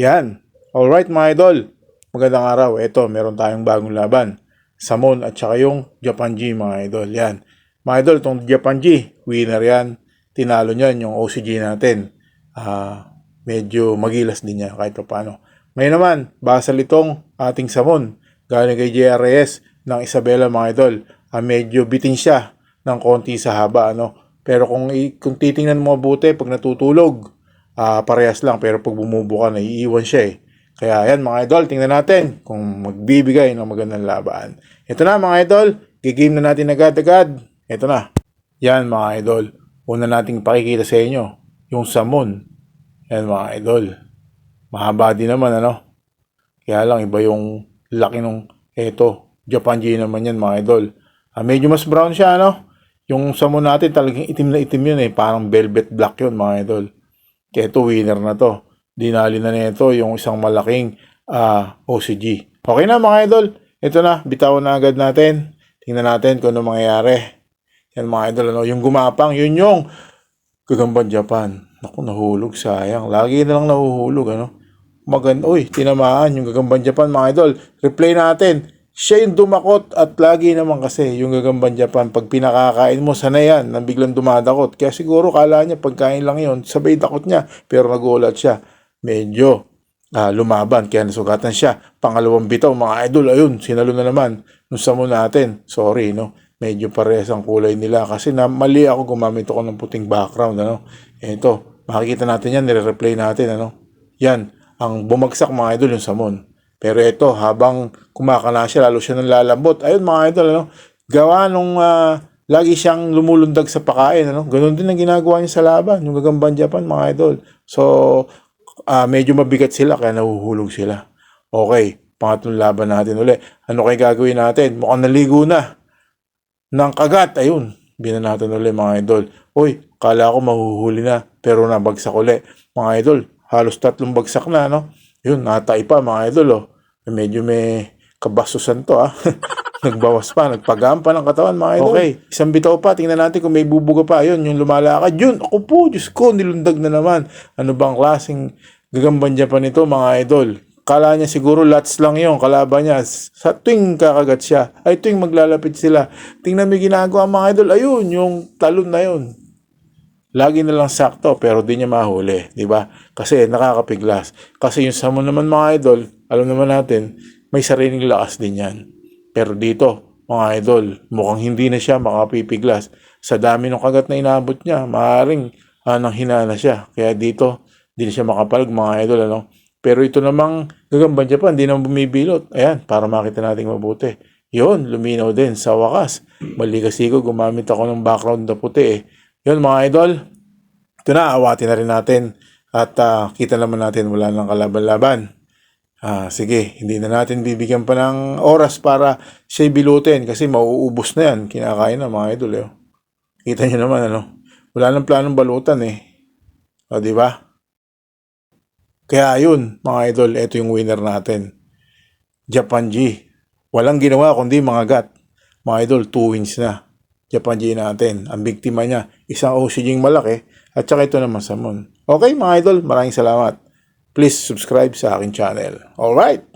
Yan. Alright mga idol. Magandang araw. Ito, meron tayong bagong laban. Samon at saka yung Japan G mga idol. Yan. Mga idol, itong Japan G, winner yan. Tinalo niyan yung OCG natin. Ah, medyo magilas din niya kahit pa paano. Ngayon naman, basal itong ating Samon. Galing kay JRS ng Isabela mga idol. Ah, medyo bitin siya ng konti sa haba. Ano? Pero kung, kung titingnan mo mabuti, pag natutulog, ah parehas lang. Pero pag bumubo ka, naiiwan siya eh. Kaya yan mga idol, tingnan natin kung magbibigay ng magandang laban. Ito na mga idol, gigame na natin agad-agad. Ito na. Yan mga idol, una nating pakikita sa inyo, yung samon. Yan mga idol. Mahaba din naman ano. Kaya lang iba yung laki nung eto. Japan G naman yan mga idol. Ah, medyo mas brown siya ano. Yung samon natin talagang itim na itim yun eh. Parang velvet black yun mga idol. Ito winner na to. Dinali na nito yung isang malaking ah, OCG. Okay na mga idol. Ito na, bitawan na agad natin. Tingnan natin kung ano mangyayari. Yan mga idol, ano, yung gumapang, yun yung Gagambang Japan. Naku, nahulog, sayang. Lagi na lang nahuhulog, ano. Maganda, uy, tinamaan yung Gagambang Japan, mga idol. Replay natin. Siya yung dumakot at lagi naman kasi yung Gagambang Japan, pag pinakakain mo, sana yan, nang biglang dumadakot. Kaya siguro kala niya pagkain lang yon sabay dakot niya, pero nagulat siya. Medyo ah, lumaban, kaya nasugatan siya. Pangalawang bitaw, mga idol, ayun, sinalo na naman. Nung samo natin, sorry, no? Medyo parehas ang kulay nila kasi na mali ako gumamit ako ng puting background, ano? Ito, makikita natin yan, nire-replay natin, ano? Yan, ang bumagsak mga idol yung samon. Pero ito, habang kumakana siya, lalo siya nang lalambot. Ayun mga idol, ano? Gawa nung ah, lagi siyang lumulundag sa pakain, ano? Ganon din ang ginagawa niya sa laban, yung gagambang Japan, mga idol. So, ah, medyo mabigat sila, kaya nahuhulog sila. Okay, pangatlong laban natin uli. Ano kaya gagawin natin? Mukhang naligo na ng kagat. Ayun, binanatan ulit mga idol. Uy, kala ko mahuhuli na, pero nabagsak uli. Mga idol, halos tatlong bagsak na, no? Yun, natay pa mga idol, oh. Medyo may kabastusan to, ah. Nagbawas pa, nagpagaan pa ng katawan, mga idol. Okay, isang bitaw pa, tingnan natin kung may bubuga pa. Yun, yung lumalakad. Yun, ako po, Diyos ko, nilundag na naman. Ano bang klaseng gagambang Japan ito, mga idol? Kala niya siguro lots lang yung kalaban niya. Sa tuwing kakagat siya, ay tuwing maglalapit sila. Tingnan mo ginagawa mga idol. Ayun, yung talon na yun. Lagi na lang sakto pero di niya mahuli, di ba? Kasi nakakapiglas. Kasi yung samon naman mga idol, alam naman natin, may sariling lakas din yan. Pero dito, mga idol, mukhang hindi na siya makapipiglas. Sa dami ng kagat na inabot niya, maaaring ah, nang hinana siya. Kaya dito, di na siya makapalag mga idol, ano? Pero ito namang gagambang Japan, di naman bumibilot. Ayan, para makita natin mabuti. Yun, luminaw din sa wakas. Mali kasi ko, gumamit ako ng background na puti eh. Yun mga idol, ito na, awatin na rin natin. At ah, kita naman natin wala nang kalaban-laban. Ah, sige, hindi na natin bibigyan pa ng oras para siya bilutin kasi mauubos na yan. Kinakain na mga idol. Eh. Kita nyo naman ano. Wala nang planong balutan eh. O, di ba? Kaya yun, mga idol, ito yung winner natin. Japan G. Walang ginawa kundi mga gat. Mga idol, two wins na. Japan G natin. Ang biktima niya, isang OCG malaki at saka ito naman sa moon. Okay mga idol, maraming salamat. Please subscribe sa aking channel. Alright?